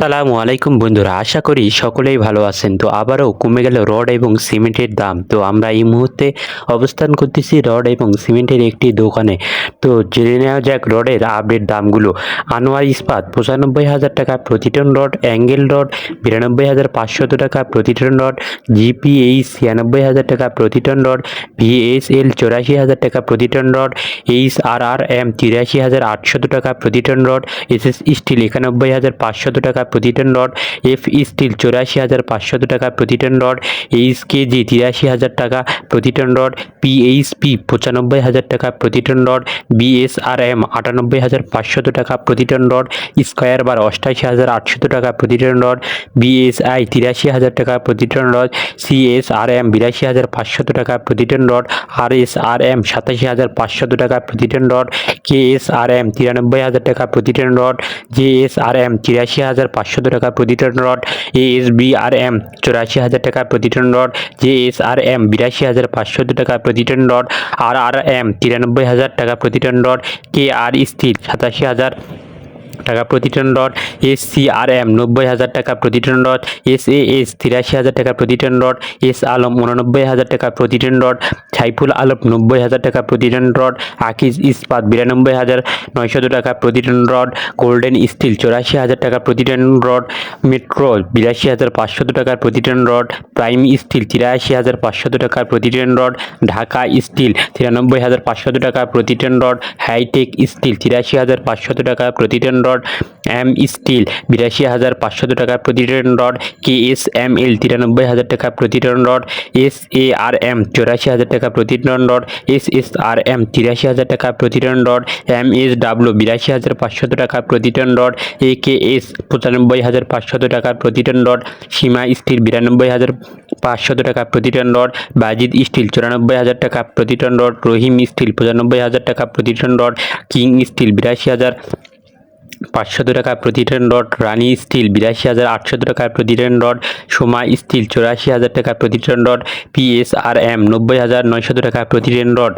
আসসালামু আলাইকুম বন্ধুরা, আশা করি সকলেই ভালো আছেন। তো আবারও কমে গেল রড এবং সিমেন্টের দাম। তো আমরা এই মুহূর্তে অবস্থান করতেছি রড এবং সিমেন্টের একটি দোকানে। তো জেনে নেওয়া যাক রডের আপডেট দামগুলো। আনোয়ার ইস্পাত, পঁচানব্বই হাজার টাকা প্রতি টন রড, অ্যাঙ্গেল রড, বিরানব্বই হাজার পাঁচশত টাকা প্রতি টন রড, জিপিএইচ, ছিয়ানব্বই হাজার টাকা প্রতি টন রড, ভিএসএল, চৌরাশি হাজার টাকা প্রতি ton rod, H R R M, তিরাশি হাজার আটশত টাকা প্রতি ton rod, S S steel, একানব্বই হাজার পাঁচশত টাকা প্রতি টন রড এফ স্টিল চৌরাশি হাজার পাঁচশত টাকা প্রতি টন রড এইচ কেজি তিরাশি হাজার টাকা প্রতি টন রড পিএইচপি পঁচানব্বই হাজার টাকা প্রতি টন রড বিএসআরএম আটানব্বই হাজার পাঁচশত টাকা প্রতি টন রড স্কোয়ার বার অষ্টাশি হাজার আটশত টাকা প্রতি টন রড বিএসআই তিরাশি হাজার টাকা প্রতি টন রড সিএসআরএম বিরাশি হাজার পাঁচশত টাকা প্রতি ton rod R S R M সাতাশি হাজার পাঁচশত টাকা প্রতি ton rod K S R M তিরানব্বই হাজার টাকা প্রতি ton rod J S R M তিরাশি হাজার পাঁচশত টাকা প্রতি ton rod A S B R M চৌরাশি হাজার টাকা প্রতি ton rod J S R M বিরাশি হাজার পাঁচশত টাকা প্রতি ton dot R R M তিরানব্বই হাজার টাকা প্রতি টন ডট কে আর স্থির সাতাশি হাজার টাকা প্রতি ton rod S C R M নব্বই হাজার টাকা প্রতি ton rod S A S তিরাশি হাজার টাকা প্রতি টন রড এস আলম উননব্বই হাজার টাকা প্রতি টন রড সাইফুল আলম নব্বই হাজার টাকা প্রতি টন রড আকিজ ইস্পাত বিরানব্বই হাজার নয়শত টাকা প্রতি টন রড গোল্ডেন স্টিল চৌরাশি হাজার টাকা প্রতি টন রড মেট্রো বিরাশি হাজার পাঁচশত টাকার প্রতি টন রড প্রাইম স্টিল তিরাশি হাজার পাঁচশত টাকার প্রতি টন রড ঢাকা স্টিল তিরানব্বই হাজার পাঁচশত টাকা প্রতি টন রড হাইটেক স্টিল তিরাশি হাজার পাঁচশত টাকা প্রতি টন রড এম স্টিল। বিরাশি হাজার পাঁচশত টাকা প্রতি ton rod K S M L তিরানব্বই হাজার টাকা প্রতি ton rod S A R M চৌরাশি হাজার টাকা প্রতি ton rod S S R M তিরাশি হাজার টাকা প্রতি ton rod M S W বিরাশি হাজার পাঁচশত টাকা প্রতি ton rod A K S পঁচানব্বই হাজার পাঁচশত টাকা প্রতি টন রড সীমা স্টিল। বিরানব্বই হাজার পাঁচশত টাকা প্রতি টন রড বাজিদ স্টিল। চুরানব্বই হাজার টাকা প্রতি টন রড রহিম স্টিল। পঁচানব্বই হাজার টাকা প্রতি টন রড কিং স্টিল। বিরাশি হাজার পাঁচশত টাকা প্রতি রড রানি স্টিল বিরাশি হাজার আটশত টাকা প্রতি রড, সোমা স্টিল চৌরাশি হাজার টাকা প্রতি টন রড পিএসআরএম নব্বই হাজার নয়শত টাকা প্রতি রড।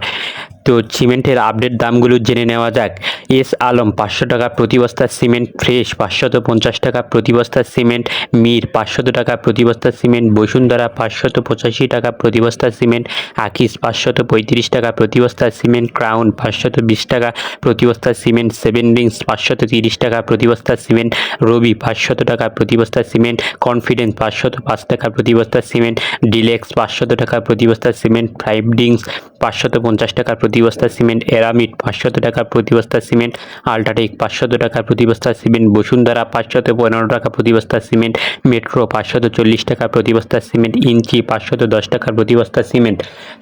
তো সিমেন্টের আপডেট দামগুলো জেনে নেওয়া যাক এস আলম পাঁচশো টাকা প্রতি বস্তা সিমেন্ট ফ্রেশ পাঁচশত পঞ্চাশ টাকা প্রতি বস্তা সিমেন্ট মির পাঁচশত টাকা প্রতি বস্তা সিমেন্ট বসুন্ধরা পাঁচশত পঁচাশি টাকা প্রতি বস্তা সিমেন্ট আকিস পাঁচশত পঁয়ত্রিশ টাকা প্রতি বস্তা সিমেন্ট ক্রাউন পাঁচশত বিশ টাকা প্রতি বস্তা সিমেন্ট সেভেন রিংস পাঁচশত তিরিশ টাকা প্রতি বস্তা সিমেন্ট রবি পাঁচশত টাকা প্রতি বস্তা সিমেন্ট কনফিডেন্স পাঁচশত পাঁচ টাকা প্রতি বস্তা সিমেন্ট ডিলেক্স পাঁচশত টাকা প্রতি বস্তা সিমেন্ট ফাইভ ডিংস পাঁচশত পঞ্চাশ টাকা প্রতি বস্তা সিমেন্ট এরামিট পাঁচশত টাকা প্রতি বস্তা সিমেন্ট, আল্ট্রাটেক, পাঁচশত টাকা প্রতি বস্তা সিমেন্ট, বসুন্ধরা, পাঁচশত পনেরো টাকা প্রতি বস্তা সিমেন্ট, মেট্রো, পাঁচশত চল্লিশ টাকা প্রতি বস্তা সিমেন্ট, ইঞ্চি, পাঁচশত দশ টাকার প্রতি বস্তা সিমেন্ট,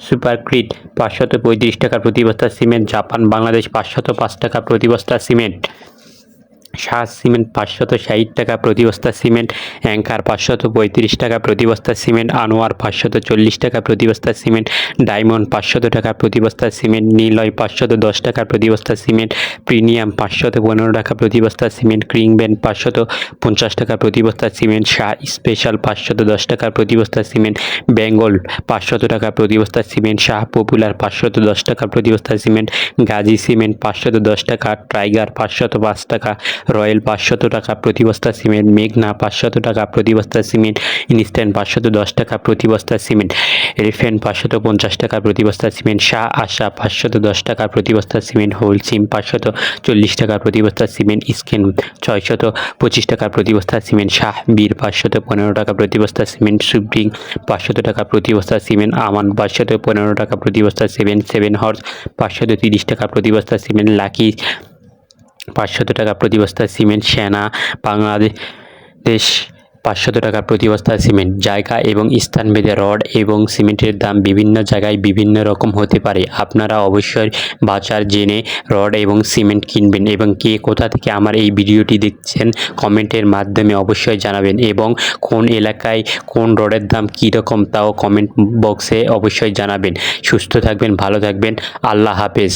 সুপারক্রিট, পাঁচশত পঁয়ত্রিশ টাকার প্রতি বস্তা সিমেন্ট, জাপান, বাংলাদেশ, পাঁচশত পাঁচ টাকা প্রতি বস্তা সিমেন্ট। শাহ সিমেন্ট পাঁচশত ষাট টাকা প্রতি বস্তা সিমেন্ট অ্যাঙ্কার পাঁচশত পঁয়ত্রিশ টাকা প্রতি বস্তা সিমেন্ট আনোয়ার পাঁচশত চল্লিশ টাকা প্রতি বস্তা সিমেন্ট ডায়মন্ড পাঁচশত টাকা প্রতি বস্তা সিমেন্ট নীলয় পাঁচশত দশ টাকা প্রতি বস্তা সিমেন্ট প্রিমিয়াম পাঁচশত পনেরো টাকা প্রতি বস্তা সিমেন্ট ক্রিংব্যান্ড পাঁচশত পঞ্চাশ টাকা প্রতি বস্তা সিমেন্ট শাহ স্পেশাল পাঁচশত দশ টাকা প্রতি বস্তা সিমেন্ট বেঙ্গল পাঁচশত টাকা প্রতি বস্তা সিমেন্ট শাহ পপুলার পাঁচশত দশ টাকা প্রতি বস্তা সিমেন্ট গাজী সিমেন্ট পাঁচশত দশ টাকা টাইগার পাঁচশত পাঁচ টাকা রয়্যাল পাঁচশত টাকা প্রতি বস্তা সিমেন্ট মেঘনা পাঁচশত টাকা প্রতি বস্তা সিমেন্ট ইনস্ট্যান্ট পাঁচশত দশ টাকা প্রতি বস্তা সিমেন্ট রিফেন পাঁচশত পঞ্চাশ টাকা প্রতি বস্তা সিমেন্ট শাহ আশা পাঁচশত দশ টাকা প্রতি বস্তা সিমেন্ট হোল সিম পাঁচশত চল্লিশ টাকা প্রতি বস্তা সিমেন্ট স্কেন ছয়শত পঁচিশ টাকা প্রতি বস্তা সিমেন্ট শাহ বীর পাঁচশত পনেরো টাকা প্রতি বস্তা সিমেন্ট সুপ্রিং পাঁচশত টাকা প্রতি বস্তা সিমেন্ট আমান পাঁচশত পনেরো টাকা প্রতি বস্তা সেভেন সেভেন হর্স পাঁচশত তিরিশ টাকা প্রতি বস্তা সিমেন্ট লাকি পাঁচশত টাকা প্রতি বস্তা সিমেন্ট, সেনা, বাংলাদেশ পাঁচশত টাকা প্রতি বস্তা সিমেন্ট, জায়গা এবং স্থানভেদে রড এবং সিমেন্টের দাম বিভিন্ন জায়গায় বিভিন্ন রকম হতে পারে। আপনারা অবশ্যই বাজার জেনে রড এবং সিমেন্ট কিনবেন এবং কে কোথা থেকে আমার এই ভিডিওটি দেখছেন কমেন্টের মাধ্যমে অবশ্যই জানাবেন এবং কোন এলাকায় কোন রডের দাম কী রকম তাও কমেন্ট বক্সে অবশ্যই জানাবেন। সুস্থ থাকবেন, ভালো থাকবেন, আল্লাহ হাফেজ।